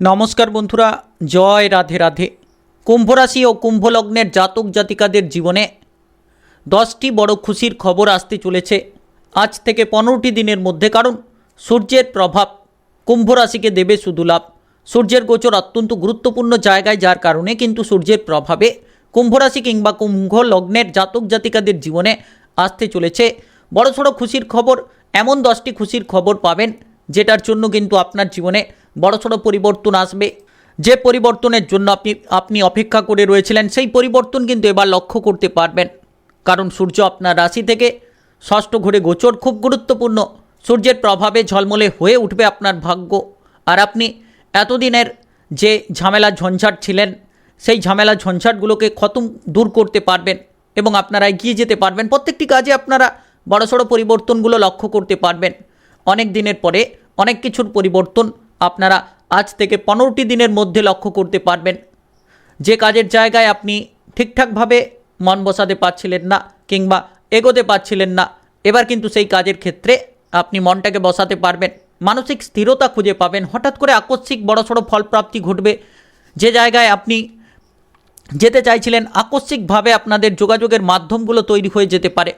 নমস্কার বন্ধুরা, জয় রাধে রাধে। কুম্ভ রাশি ও কুম্ভ লগ্নের জাতক জাতিকাদের জীবনে দশটি বড় খুশির খবর আসতে চলেছে আজ থেকে পনেরোটি দিনের মধ্যে, কারণ সূর্যের প্রভাব কুম্ভ রাশিকে দেবে শুধু লাভ। সূর্যের গোচর অত্যন্ত গুরুত্বপূর্ণ জায়গায়, যার কারণে কিন্তু সূর্যের প্রভাবে কুম্ভ রাশি কিংবা কুম্ভ লগ্নের জাতক জাতিকাদের জীবনে আসতে চলেছে। বড়সড় খুশির খবর, এমন দশটি খুশির খবর পাবেন, যেটার জন্য কিন্তু আপনার জীবনে বড়সড় পরিবর্তন আসবে। যে পরিবর্তনের জন্য আপনি আপনি অপেক্ষা করে রয়েছিলেন, সেই পরিবর্তন কিন্তু এবার লক্ষ্য করতে পারবেন। কারণ সূর্য আপনার রাশি থেকে ষষ্ঠ ঘুরে গোচর খুব গুরুত্বপূর্ণ। সূর্যের প্রভাবে ঝলমলে হয়ে উঠবে আপনার ভাগ্য। আর আপনি এতদিনের যে ঝামেলা ঝঞ্ঝাট ছিলেন, সেই ঝামেলা ঝঞ্ঝাটগুলোকে খতম দূর করতে পারবেন এবং আপনারা এগিয়ে যেতে পারবেন। প্রত্যেকটি কাজে আপনারা বড়সড় পরিবর্তনগুলো লক্ষ্য করতে পারবেন। অনেক দিনের পরে অনেক কিছুর পরিবর্তন আপনারা আজ থেকে পনেরোটি দিনের মধ্যে লক্ষ্য করতে পারবেন। যে কাজের জায়গায় আপনি ঠিকঠাকভাবে মন বসাতে পারছিলেন না কিংবা এগোতে পারছিলেন না, এবার কিন্তু সেই কাজের ক্ষেত্রে আপনি মনটাকে বসাতে পারবেন। মানসিক স্থিরতা খুঁজে পাবেন। হঠাৎ করে আকস্মিক বড়সড় ফলপ্রাপ্তি ঘটবে। যে জায়গায় আপনি যেতে চাইছিলেন, আকস্মিকভাবে আপনাদের যোগাযোগের মাধ্যমগুলো তৈরি হয়ে যেতে পারে।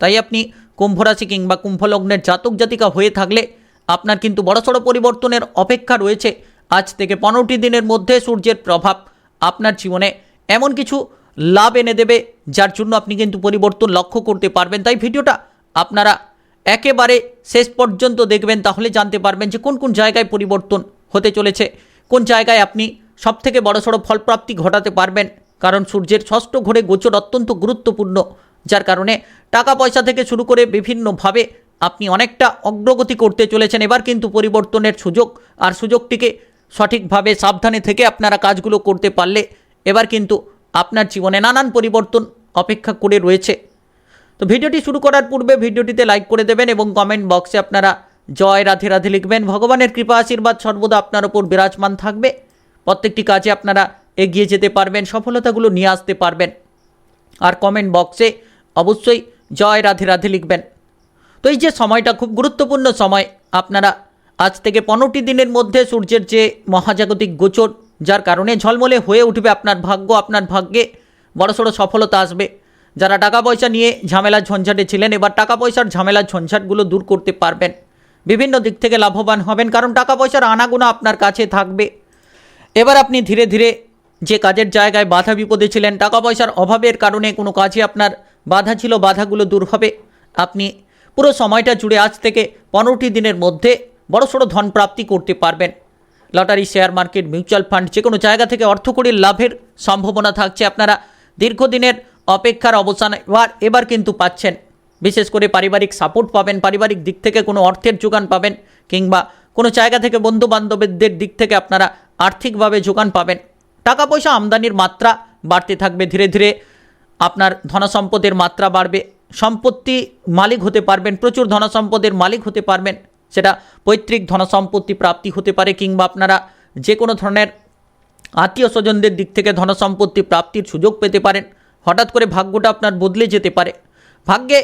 তাই আপনি কুম্ভ রাশি কিংবা কুম্ভলগ্নের জাতক জাতিকা হয়ে থাকলে আপনার কিন্তু বড়সড় পরিবর্তনের অপেক্ষা রয়েছে। আজ থেকে পনেরোটি দিনের মধ্যে সূর্যের প্রভাব আপনার জীবনে এমন কিছু লাভ এনে দেবে, যার জন্য আপনি কিন্তু পরিবর্তন লক্ষ্য করতে পারবেন। তাই ভিডিওটা আপনারা একেবারে শেষ পর্যন্ত দেখবেন, তাহলে জানতে পারবেন যে কোন কোন জায়গায় পরিবর্তন হতে চলেছে, কোন জায়গায় আপনি সবথেকে বড়সড় ফলপ্রাপ্তি ঘটাতে পারবেন। কারণ সূর্যের ষষ্ঠ ঘরে গোচর অত্যন্ত গুরুত্বপূর্ণ, যার কারণে টাকা পয়সা থেকে শুরু করে বিভিন্নভাবে আপনি অনেকটা অগ্রগতি করতে চলেছেন। এবার কিন্তু পরিবর্তনের সুযোগ, আর সুযোগটিকে সঠিকভাবে সাবধানে থেকে আপনারা কাজগুলো করতে পারলে এবার কিন্তু আপনার জীবনে নানান পরিবর্তন অপেক্ষা করে রয়েছে। তো ভিডিওটি শুরু করার পূর্বে ভিডিওটিতে লাইক করে দেবেন এবং কমেন্ট বক্সে আপনারা জয় রাধে রাধে লিখবেন। ভগবানের কৃপা, আশীর্বাদ সর্বদা আপনার ওপর বিরাজমান থাকবে। প্রত্যেকটি কাজে আপনারা এগিয়ে যেতে পারবেন, সফলতাগুলো নিয়ে আসতে পারবেন। আর কমেন্ট বক্সে অবশ্যই জয় রাধে রাধে লিখবেন। তো এই যে সময়টা খুব গুরুত্বপূর্ণ সময়, আপনারা আজ থেকে পনেরোটি দিনের মধ্যে সূর্যের যে মহাজাগতিক গোচর, যার কারণে ঝলমলে হয়ে উঠবে আপনার ভাগ্য, আপনার ভাগ্যে বড়সড় সফলতা আসবে। যারা টাকা পয়সা নিয়ে ঝামেলা ঝঞ্ঝাটে ছিলেন, এবার টাকা পয়সার ঝামেলা ঝঞ্ঝাটগুলো দূর করতে পারবেন। বিভিন্ন দিক থেকে লাভবান হবেন, কারণ টাকা পয়সার আনাগোনা আপনার কাছে থাকবে। এবার আপনি ধীরে ধীরে যে কাজের জায়গায় বাধা বিপদে ছিলেন, টাকা পয়সার অভাবের কারণে কোনো কাজে আপনার বাধা ছিল, বাধাগুলো দূর হবে। আপনি পুরো সময়টা জুড়ে আজ থেকে পনেরোটি দিনের মধ্যে বড়সড় ধন প্রাপ্তি করতে পারবেন। Lottery share market, mutual fund যে কোনো জায়গা থেকে অর্থকরীর লাভের সম্ভাবনা থাকছে আপনারা। দীর্ঘদিনের অপেক্ষার অবসান এবার এবার কিন্তু পাচ্ছেন। বিশেষ করে পারিবারিক সাপোর্ট পাবেন, পারিবারিক দিক থেকে কোনো অর্থের যোগান পাবেন কিংবা কোনো জায়গা থেকে বন্ধু বান্ধবদের দিক থেকে আপনারা আর্থিকভাবে যোগান পাবেন। টাকা পয়সা আমদানির মাত্রা বাড়তে থাকবে, ধীরে ধীরে আপনার ধনসম্পদের মাত্রা বাড়বে। সম্পত্তি মালিক হতে পারবেন, প্রচুর ধনসম্পদের মালিক হতে পারবেন, সেটা পৈতৃক ধনসম্পত্তি প্রাপ্তি হতে পারে, কিংবা আপনারা যে কোনো ধরনের আত্মীয় স্বজনদের দিক থেকে ধনসম্পত্তি প্রাপ্তির সুযোগ পেতে পারেন। হঠাৎ করে ভাগ্যটা আপনার বদলে যেতে পারে। ভাগ্যে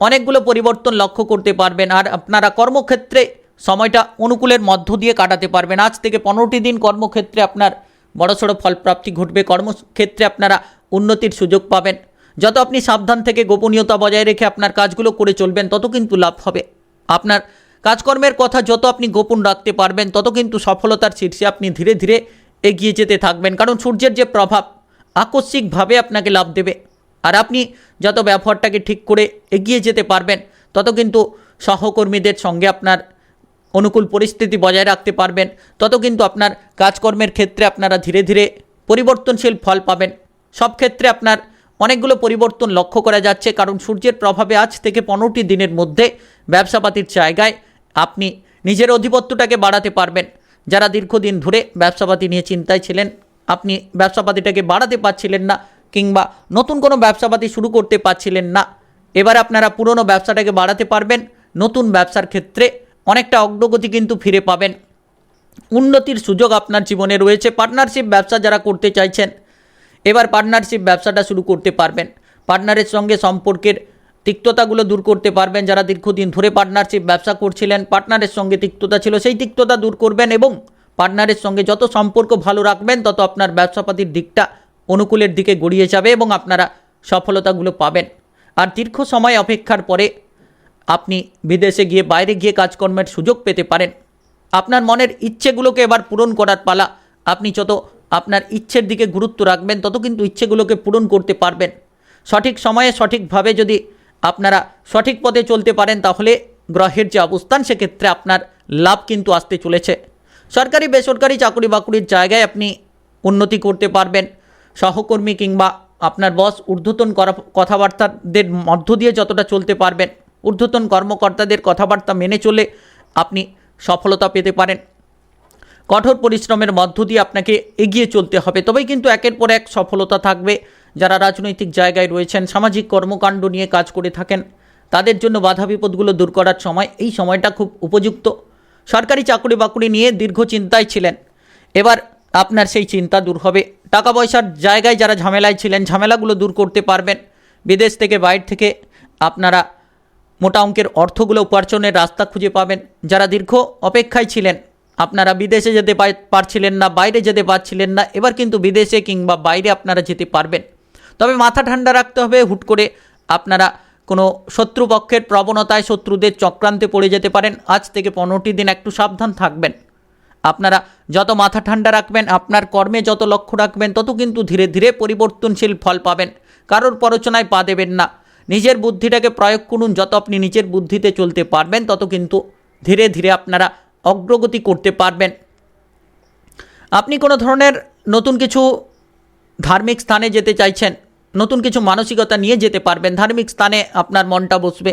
অনেকগুলো পরিবর্তন লক্ষ্য করতে পারবেন, আর আপনারা কর্মক্ষেত্রে সময়টা অনুকূলের মধ্য দিয়ে কাটাতে পারবেন। আজ থেকে পনেরোটি দিন কর্মক্ষেত্রে আপনার বড়সড় ফলপ্রাপ্তি ঘটবে, কর্মক্ষেত্রে আপনারা উন্নতির সুযোগ পাবেন। যত আপনি সাবধান থেকে গোপনীয়তা বজায় রেখে আপনার কাজগুলো করে চলবেন, তত কিন্তু লাভ হবে। আপনার কাজকর্মের কথা যত আপনি গোপন রাখতে পারবেন, তত কিন্তু সফলতার শীর্ষে আপনি ধীরে ধীরে এগিয়ে যেতে থাকবেন। কারণ সূর্যের যে প্রভাব, আকস্মিকভাবে আপনাকে লাভ দেবে। আর আপনি যত ব্যবহারটাকে ঠিক করে এগিয়ে যেতে পারবেন, তত কিন্তু সহকর্মীদের সঙ্গে আপনার অনুকূল পরিস্থিতি বজায় রাখতে পারবেন। তত কিন্তু আপনার কাজকর্মের ক্ষেত্রে আপনারা ধীরে ধীরে পরিবর্তনশীল ফল পাবেন। সব ক্ষেত্রে আপনার অনেকগুলো পরিবর্তন লক্ষ্য করা যাচ্ছে, কারণ সূর্যের প্রভাবে আজ থেকে পনেরোটি দিনের মধ্যে ব্যবসাপাতির জায়গায় আপনি নিজের অধিপত্যটাকে বাড়াতে পারবেন। যারা দীর্ঘদিন ধরে ব্যবসাপাতি নিয়ে চিন্তায় ছিলেন, আপনি ব্যবসাপাতিটাকে বাড়াতে পারছিলেন না কিংবা নতুন কোনো ব্যবসাপাতি শুরু করতে পারছিলেন না। এবার আপনারা পুরনো ব্যবসাটাকে বাড়াতে পারবেন, নতুন ব্যবসার ক্ষেত্রে অনেকটা অগ্রগতি কিন্তু ফিরে পাবেন। উন্নতির সুযোগ আপনার জীবনে রয়েছে। পার্টনারশিপ ব্যবসা যারা করতে চাইছেন এবার পার্টনারশিপ ব্যবসাটা শুরু করতে পারবেন। পার্টনারের সঙ্গে সম্পর্কের তিক্ততাগুলো দূর করতে পারবেন যারা দীর্ঘদিন ধরে পার্টনারশিপ ব্যবসা করছিলেন। পার্টনারের সঙ্গে তিক্ততা ছিল, সেই তিক্ততা দূর করবেন এবং পার্টনারের সঙ্গে যত সম্পর্ক ভালো রাখবেন, তত আপনার ব্যবসাপাতির দিকটা অনুকূলের দিকে গড়িয়ে যাবে এবং আপনারা সফলতাগুলো পাবেন। আর দীর্ঘ সময় অপেক্ষার পরে আপনি বিদেশে গিয়ে, বাইরে গিয়ে কাজকর্মের সুযোগ পেতে পারেন। আপনার মনের ইচ্ছেগুলোকে এবার পূরণ করার পালা আপনি যত আপনার ইচ্ছের দিকে গুরুত্ব রাখবেন, তত কিন্তু ইচ্ছেগুলোকে পূরণ করতে পারবেন। সঠিক সময়ে সঠিকভাবে যদি আপনারা সঠিক পথে চলতে পারেন, তাহলে গ্রহের যে অবস্থান, সেক্ষেত্রে আপনার লাভ কিন্তু আসতে চলেছে। সরকারি, বেসরকারি চাকরি বাকরির জায়গায় আপনি উন্নতি করতে পারবেন। সহকর্মী কিংবা আপনার বস ঊর্ধ্বতন কথাবার্তাদের মধ্য দিয়ে যতটা চলতে পারবেন, ঊর্ধ্বতন কর্মকর্তাদের কথাবার্তা মেনে চলে আপনি সফলতা পেতে পারেন। কঠোর পরিশ্রমের মধ্য দিয়ে আপনাকে এগিয়ে চলতে হবে। তবেই কিন্তু একের পর এক সফলতা থাকবে। যারা রাজনৈতিক জায়গায় রয়েছেন, সামাজিক কর্মকাণ্ড নিয়ে কাজ করে থাকেন, তাদের জন্য বাধা বিপদগুলো দূর করার সময় এই সময়টা খুব উপযুক্ত। সরকারি চাকরি বাকরি নিয়ে দীর্ঘ চিন্তায় ছিলেন। এবার আপনার সেই চিন্তা দূর হবে। টাকা পয়সার জায়গায় যারা ঝামেলায় ছিলেন, ঝামেলাগুলো দূর করতে পারবেন। বিদেশ থেকে, বাইর থেকে আপনারা মোটা অঙ্কের অর্থগুলো উপার্জনের রাস্তা খুঁজে পাবেন। যারা দীর্ঘ অপেক্ষায় ছিলেন আপনারা বিদেশে যেতে পারছিলেন না, বাইরে যেতে পারছিলেন না, এবার কিন্তু বিদেশে কিংবা বাইরে আপনারা যেতে পারবেন। তবে মাথা ঠান্ডা রাখতে হবে, হুট করে আপনারা কোনো শত্রুপক্ষের প্রবণতায় শত্রুদের চক্রান্তে পড়ে যেতে পারেন। আজ থেকে পনেরোটি দিন একটু সাবধান থাকবেন। আপনারা যত মাথা ঠান্ডা রাখবেন, আপনার কর্মে যত লক্ষ্য রাখবেন, তত কিন্তু ধীরে ধীরে পরিবর্তনশীল ফল পাবেন। কারোর পরচনায় পা দেবেন না। নিজের বুদ্ধিটাকে প্রয়োগ করুন, যত আপনি নিজের বুদ্ধিতে চলতে পারবেন, তত কিন্তু ধীরে ধীরে আপনারা অগ্রগতি করতে পারবেন। আপনি কোনো ধরনের নতুন কিছু ধার্মিক স্থানে যেতে চাইছেন, নতুন কিছু মানসিকতা নিয়ে যেতে পারবেন, ধার্মিক স্থানে আপনার মনটা বসবে।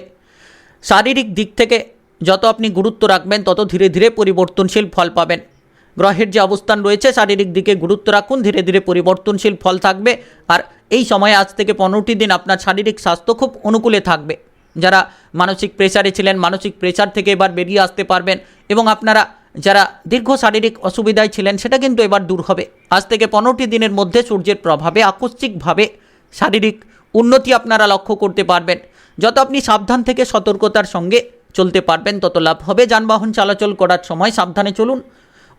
শারীরিক দিক থেকে যত আপনি গুরুত্ব রাখবেন, তত ধীরে ধীরে পরিবর্তনশীল ফল পাবেন। গ্রহের যে অবস্থান রয়েছে, শারীরিক দিকে গুরুত্ব রাখুন, ধীরে ধীরে পরিবর্তনশীল ফল থাকবে। আর এই সময়ে আজ থেকে পনেরোটি দিন আপনার শারীরিক স্বাস্থ্য খুব অনুকূলে থাকবে। যারা মানসিক প্রেসারে ছিলেন, মানসিক প্রেসার থেকে এবার বেরিয়ে আসতে পারবেন এবং আপনারা যারা দীর্ঘ শারীরিক অসুবিধায় ছিলেন, সেটা কিন্তু এবার দূর হবে। আজ থেকে পনেরোটি দিনের মধ্যে সূর্যের প্রভাবে, আকস্মিকভাবে শারীরিক উন্নতি আপনারা লক্ষ্য করতে পারবেন। যত আপনি সাবধান থেকে সতর্কতার সঙ্গে চলতে পারবেন, তত লাভ হবে। যানবাহন চলাচল করার সময় সাবধানে চলুন।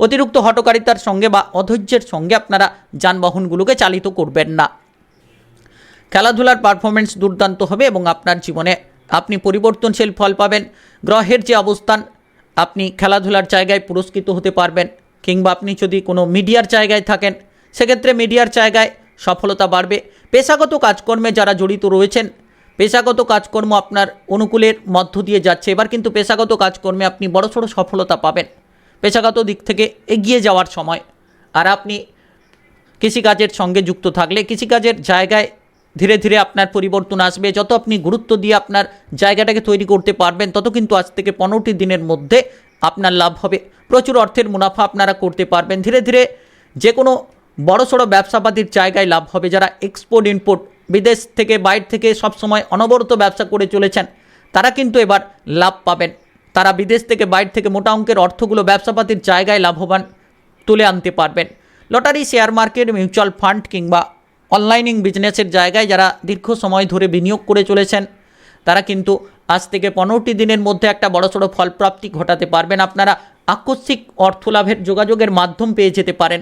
অতিরিক্ত হটকারিতার সঙ্গে বা অধৈর্যের সঙ্গে আপনারা যানবাহনগুলোকে চালিত করবেন না। খেলাধুলার পারফরমেন্স দুর্দান্ত হবে এবং আপনার জীবনে আপনি পরিবর্তনশীল ফল পাবেন। গ্রহের যে অবস্থান, আপনি খেলাধুলার জায়গায় পুরস্কৃত হতে পারবেন কিংবা আপনি যদি কোনো মিডিয়ার জায়গায় থাকেন, সেক্ষেত্রে মিডিয়ার জায়গায় সফলতা বাড়বে। পেশাগত কাজকর্মে যারা জড়িত রয়েছেন, পেশাগত কাজকর্ম আপনার অনুকূলের মধ্য দিয়ে যাচ্ছে। এবার কিন্তু পেশাগত কাজকর্মে আপনি বড়সড় সফলতা পাবেন। পেশাগত দিক থেকে এগিয়ে যাওয়ার সময়। আর আপনি কৃষিকাজের সঙ্গে যুক্ত থাকলে কৃষিকাজের জায়গায় ধীরে ধীরে আপনার পরিবর্তন আসবে। যত আপনি গুরুত্ব দিয়ে আপনার জায়গাটাকে তৈরি করতে পারবেন, তত কিন্তু আজ থেকে পনেরোটি দিনের মধ্যে আপনার লাভ হবে। প্রচুর অর্থের মুনাফা আপনারা করতে পারবেন। ধীরে ধীরে যে কোনো বড়সড় ব্যবসাপাতির জায়গায় লাভ হবে। যারা এক্সপোর্ট ইনপোর্ট বিদেশ থেকে, বাইরে থেকে সবসময় অনবরত ব্যবসা করে চলেছেন, তারা কিন্তু এবার লাভ পাবেন। তারা বিদেশ থেকে, বাইরে থেকে মোটা অঙ্কের অর্থগুলো ব্যবসাপাতির জায়গায় লাভবান তুলে আনতে পারবেন। Lottery share market mutual fund কিংবা অনলাইনিং বিজনেসের জায়গায় যারা দীর্ঘ সময় ধরে বিনিয়োগ করে চলেছেন, তারা কিন্তু আজ থেকে পনেরোটি দিনের মধ্যে একটা বড়সড় ফলপ্রাপ্তি ঘটাতে পারবেন। আপনারা আকস্মিক অর্থ লাভের যোগাযোগের মাধ্যম পেয়ে যেতে পারেন।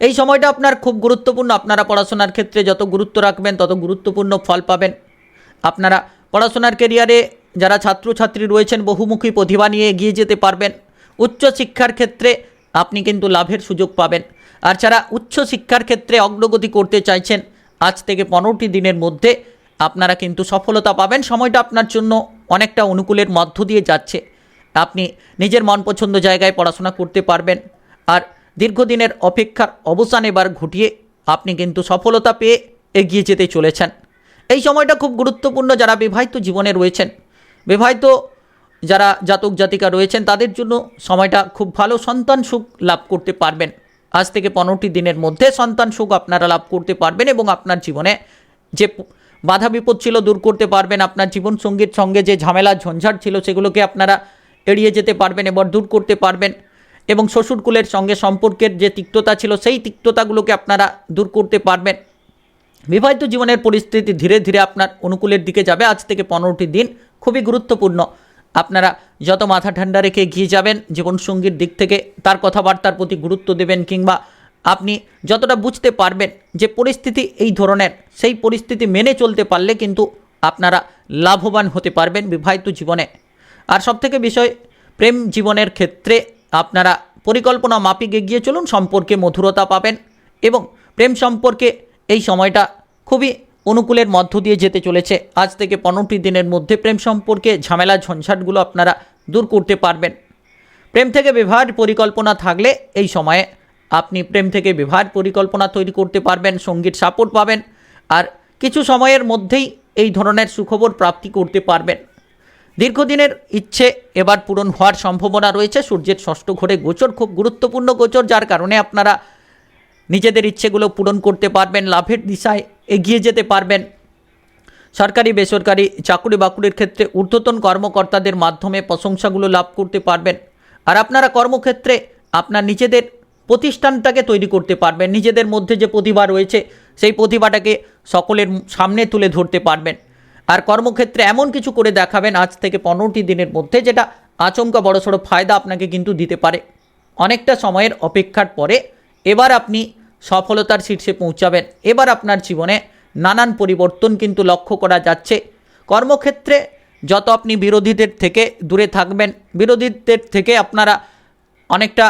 এই সময়টা আপনার খুব গুরুত্বপূর্ণ। আপনারা পড়াশোনার ক্ষেত্রে যত গুরুত্ব রাখবেন, তত গুরুত্বপূর্ণ ফল পাবেন। আপনারা পড়াশোনার কেরিয়ারে যারা ছাত্রছাত্রী রয়েছেন, বহুমুখী প্রতিভা নিয়ে এগিয়ে যেতে পারবেন। উচ্চ শিক্ষার ক্ষেত্রে আপনি কিন্তু লাভের সুযোগ পাবেন। আর যারা উচ্চ শিক্ষার ক্ষেত্রে অগ্রগতি করতে চাইছেন, আজ থেকে পনেরোটি দিনের মধ্যে আপনারা কিন্তু সফলতা পাবেন। সময়টা আপনার জন্য অনেকটা অনুকূলের মধ্য দিয়ে যাচ্ছে। আপনি নিজের মন পছন্দ জায়গায় পড়াশোনা করতে পারবেন। আর দীর্ঘদিনের অপেক্ষার অবসান এবার ঘটিয়ে আপনি কিন্তু সফলতা পেয়ে এগিয়ে যেতে চলেছেন। এই সময়টা খুব গুরুত্বপূর্ণ যারা বিবাহিত জীবনে রয়েছেন। বিবাহিত যারা জাতক জাতিকা রয়েছেন, তাদের জন্য সময়টা খুব ভালো। সন্তান সুখ লাভ করতে পারবেন। আজ থেকে পনেরোটি দিনের মধ্যে সন্তান সুখ আপনারা লাভ করতে পারবেন এবং আপনার জীবনে যে বাধা বিপদ ছিল দূর করতে পারবেন, আপনার জীবন সঙ্গীর সঙ্গে যে ঝামেলা, ঝঞ্ঝাট ছিল, সেগুলোকে আপনারা এড়িয়ে যেতে পারবেন এবার দূর করতে পারবেন এবং শ্বশুরকুলের সঙ্গে সম্পর্কের যে তিক্ততা ছিল, সেই তিক্ততাগুলোকে আপনারা দূর করতে পারবেন। বিবাহিত জীবনের পরিস্থিতি ধীরে ধীরে আপনার অনুকূলের দিকে যাবে। আজ থেকে পনেরোটি দিন খুবই গুরুত্বপূর্ণ। আপনারা যত মাথা ঠান্ডা রেখে এগিয়ে যাবেন জীবনসঙ্গীর দিক থেকে তার কথাবার্তার প্রতি গুরুত্ব দেবেন কিংবা আপনি যতটা বুঝতে পারবেন যে পরিস্থিতি এই ধরনের, সেই পরিস্থিতি মেনে চলতে পারলে কিন্তু আপনারা লাভবান হতে পারবেন বিবাহিত জীবনে। আর সবথেকে বিষয়, প্রেম জীবনের ক্ষেত্রে আপনারা পরিকল্পনা মাফিক এগিয়ে চলুন, সম্পর্কে মধুরতা পাবেন এবং প্রেম সম্পর্কে এই সময়টা খুবই অনুকূলের মধ্য দিয়ে যেতে চলেছে। আজ থেকে পনেরোটি দিনের মধ্যে প্রেম সম্পর্কে ঝামেলা, ঝঞ্ঝাটগুলো আপনারা দূর করতে পারবেন। প্রেম থেকে বিবাহের পরিকল্পনা থাকলে এই সময়ে আপনি প্রেম থেকে বিবাহের পরিকল্পনা তৈরি করতে পারবেন সংগীত সাপোর্ট পাবেন আর কিছু সময়ের মধ্যেই এই ধরনের সুখবর প্রাপ্তি করতে পারবেন। দীর্ঘদিনের ইচ্ছে এবার পূরণ হওয়ার সম্ভাবনা রয়েছে। সূর্যের ষষ্ঠ ঘরে গোচর, খুব গুরুত্বপূর্ণ গোচর, যার কারণে আপনারা নিজেদের ইচ্ছেগুলো পূরণ করতে পারবেন। লাভের দিশায় এগিয়ে যেতে পারবেন। সরকারি, বেসরকারি চাকুরি বাকুরির ক্ষেত্রে ঊর্ধ্বতন কর্মকর্তাদের মাধ্যমে প্রশংসাগুলো লাভ করতে পারবেন। আর আপনারা কর্মক্ষেত্রে আপনার নিজেদের প্রতিষ্ঠানটাকে তৈরি করতে পারবেন। নিজেদের মধ্যে যে প্রতিভা রয়েছে, সেই প্রতিভাটাকে সকলের সামনে তুলে ধরতে পারবেন। আর কর্মক্ষেত্রে এমন কিছু করে দেখাবেন আজ থেকে পনেরোটি দিনের মধ্যে, যেটা আচমকা বড়সড় ফায়দা আপনাকে কিন্তু দিতে পারে। অনেকটা সময়ের অপেক্ষার পরে এবার আপনি সফলতার শীর্ষে পৌঁছাবেন। এবার আপনার জীবনে নানান পরিবর্তন কিন্তু লক্ষ্য করা যাচ্ছে। কর্মক্ষেত্রে যত আপনি বিরোধীদের থেকে দূরে থাকবেন, বিরোধীদের থেকে আপনারা অনেকটা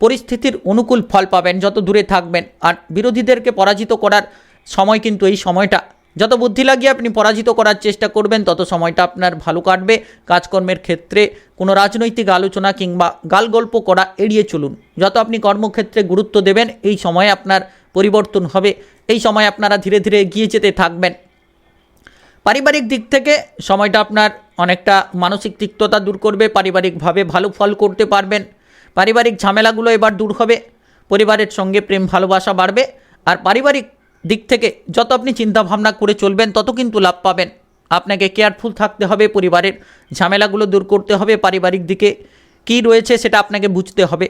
পরিস্থিতির অনুকূল ফল পাবেন যত দূরে থাকবেন। আর বিরোধীদেরকে পরাজিত করার সময় কিন্তু এই সময়টা যত বুদ্ধি লাগিয়ে আপনি পরাজিত করার চেষ্টা করবেন, তত সময়টা আপনার ভালো কাটবে। কাজকর্মের ক্ষেত্রে কোনো রাজনৈতিক আলোচনা কিংবা গালগল্প করা এড়িয়ে চলুন। যত আপনি কর্মক্ষেত্রে গুরুত্ব দেবেন, এই সময়ে আপনার পরিবর্তন হবে। এই সময় আপনারা ধীরে ধীরে এগিয়ে যেতে থাকবেন। পারিবারিক দিক থেকে সময়টা আপনার অনেকটা মানসিক তিক্ততা দূর করবে, পারিবারিকভাবে ভালো ফল করতে পারবেন। পারিবারিক ঝামেলাগুলো এবার দূর হবে, পরিবারের সঙ্গে প্রেম ভালোবাসা বাড়বে, আর পারিবারিক দিক থেকে যত আপনি চিন্তা ভাবনা করে চলবেন, তত কিন্তু লাভ পাবেন। আপনাকে কেয়ারফুল থাকতে হবে পরিবারের, ঝামেলাগুলো দূর করতে হবে পারিবারিক দিকে। কী রয়েছে সেটা আপনাকে বুঝতে হবে।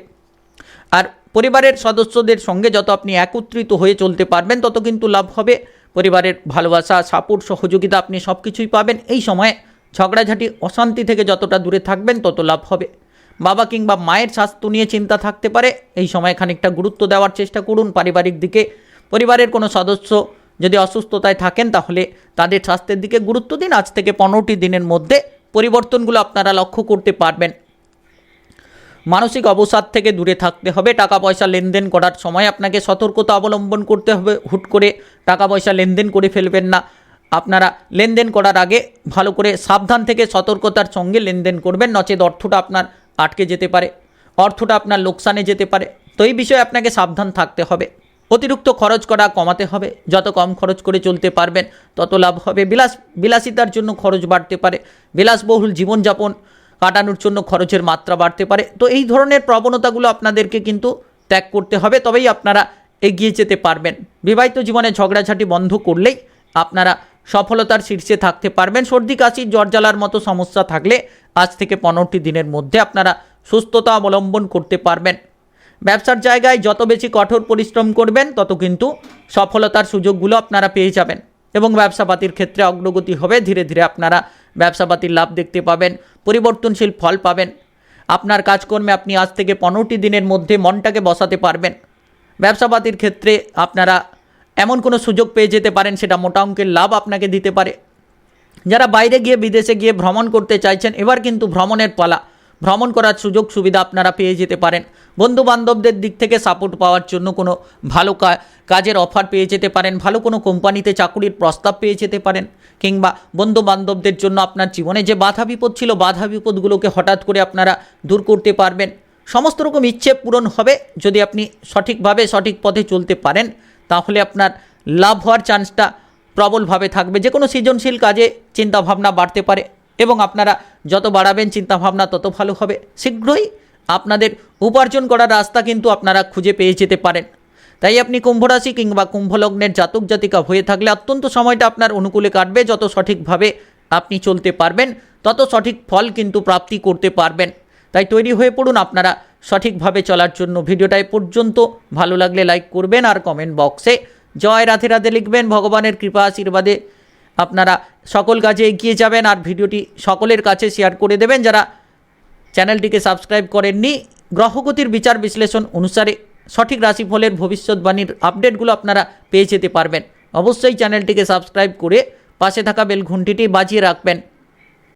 আর পরিবারের সদস্যদের সঙ্গে যত আপনি একত্রিত হয়ে চলতে পারবেন, তত কিন্তু লাভ হবে। পরিবারের ভালোবাসা, সাপোর্ট, সহযোগিতা আপনি সব কিছুই পাবেন। এই সময়ে ঝগড়াঝাটি, অশান্তি থেকে যতটা দূরে থাকবেন, তত লাভ হবে। বাবা কিংবা মায়ের স্বাস্থ্য নিয়ে চিন্তা থাকতে পারে। এই সময় খানিকটা গুরুত্ব দেওয়ার চেষ্টা করুন পারিবারিক দিকে। পরিবারের কোনো সদস্য যদি অসুস্থতায় থাকেন তাহলে তাদের স্বাস্থ্যের দিকে গুরুত্ব দিন। আজ থেকে পনেরোটি দিনের মধ্যে পরিবর্তনগুলো আপনারা লক্ষ্য করতে পারবেন। মানসিক অবসাদ থেকে দূরে থাকতে হবে। টাকা পয়সা লেনদেন করার সময় আপনাকে সতর্কতা অবলম্বন করতে হবে। হুট করে টাকা পয়সা লেনদেন করে ফেলবেন না। আপনারা লেনদেন করার আগে ভালো করে সাবধান থেকে সতর্কতার সঙ্গে লেনদেন করবেন। নচেত অর্থটা আপনার আটকে যেতে পারে, অর্থটা আপনার লোকসানে যেতে পারে। তো এই বিষয়ে আপনাকে সাবধান থাকতে হবে। অতিরিক্ত খরচ করা কমাতে হবে। যত কম খরচ করে চলতে পারবেন, তত লাভ হবে। বিলাস, বিলাসিতার জন্য খরচ বাড়তে পারে। বিলাসবহুল জীবনযাপন কাটানোর জন্য খরচের মাত্রা বাড়তে পারে। তো এই ধরনের প্রবণতাগুলো আপনাদেরকে কিন্তু ত্যাগ করতে হবে। তবেই আপনারা এগিয়ে যেতে পারবেন। বিবাহিত জীবনে ঝগড়াঝাটি বন্ধ করলেই আপনারা সফলতার শীর্ষে থাকতে পারবেন। সর্দি, কাশি, জ্বর জ্বালার মতো সমস্যা থাকলে আজ থেকে পনেরোটি দিনের মধ্যে আপনারা সুস্থতা অবলম্বন করতে পারবেন। ব্যবসার জায়গায় যত বেশি কঠোর পরিশ্রম করবেন, তত কিন্তু সফলতার সুযোগগুলো আপনারা পেয়ে যাবেন। এবং ব্যবসাপাতির ক্ষেত্রে অগ্রগতি হবে, ধীরে ধীরে আপনারা ব্যবসাপাতির লাভ দেখতে পাবেন, পরিবর্তনশীল ফল পাবেন। আপনার কাজকর্মে আপনি আজ থেকে পনেরোটি দিনের মধ্যে মনটাকে বসাতে পারবেন। ব্যবসাপাতির ক্ষেত্রে আপনারা এমন কোনো সুযোগ পেয়ে যেতে পারেন, সেটা মোটা অঙ্কের লাভ আপনাকে দিতে পারে। যারা বাইরে গিয়ে বিদেশে গিয়ে ভ্রমণ করতে চাইছেন, এবার কিন্তু ভ্রমণের পালা। ভ্রমণ করার সুযোগ সুবিধা আপনারা পেয়ে যেতে পারেন। বন্ধু বান্ধবদের দিক থেকে সাপোর্ট পাওয়ার জন্য কোনো ভালো কাজের অফার পেয়ে যেতে পারেন, ভালো কোনো কোম্পানিতে চাকুরির প্রস্তাব পেয়ে যেতে পারেন, কিংবা বন্ধু বান্ধবদের জন্য আপনার জীবনে যে বাধা বিপদ ছিল, বাধা বিপদগুলোকে হঠাৎ করে আপনারা দূর করতে পারবেন। সমস্ত রকম ইচ্ছে পূরণ হবে যদি আপনি সঠিকভাবে সঠিক পথে চলতে পারেন, তাহলে আপনার লাভ হওয়ার চান্সটা প্রবলভাবে থাকবে। যে কোনো সৃজনশীল কাজে চিন্তাভাবনা বাড়তে পারে। এবং আপনারা যত বাড়াবেন চিন্তাভাবনা তত ভালো হবে। শীঘ্রই আপনাদের উপার্জন করার রাস্তা কিন্তু আপনারা খুঁজে পেয়ে যেতে পারেন। তাই আপনি কুম্ভরাশি কিংবা কুম্ভলগ্নের জাতক জাতিকা হয়ে থাকলে অত্যন্ত সময়টা আপনার অনুকূলে কাটবে। যত সঠিকভাবে আপনি চলতে পারবেন, তত সঠিক ফল কিন্তু প্রাপ্তি করতে পারবেন। তাই তৈরি হয়ে পড়ুন আপনারা সঠিকভাবে চলার জন্য। ভিডিওটায় পর্যন্ত ভালো লাগলে লাইক করবেন আর কমেন্ট বক্সে জয় রাধে রাধে লিখবেন। ভগবানের কৃপা আশীর্বাদে আপনারা সকল কাজে এগিয়ে যাবেন আর ভিডিওটি সকলের কাছে শেয়ার করে দেবেন। যারা চ্যানেলটিকে সাবস্ক্রাইব করেননি, গ্রহগতির বিচার বিশ্লেষণ অনুসারে সঠিক রাশিফলের ভবিষ্যৎবাণীর আপডেটগুলো আপনারা পেয়ে যেতে পারবেন। অবশ্যই চ্যানেলটিকে সাবস্ক্রাইব করে পাশে থাকা বেল ঘুণ্টিটি বাজিয়ে রাখবেন।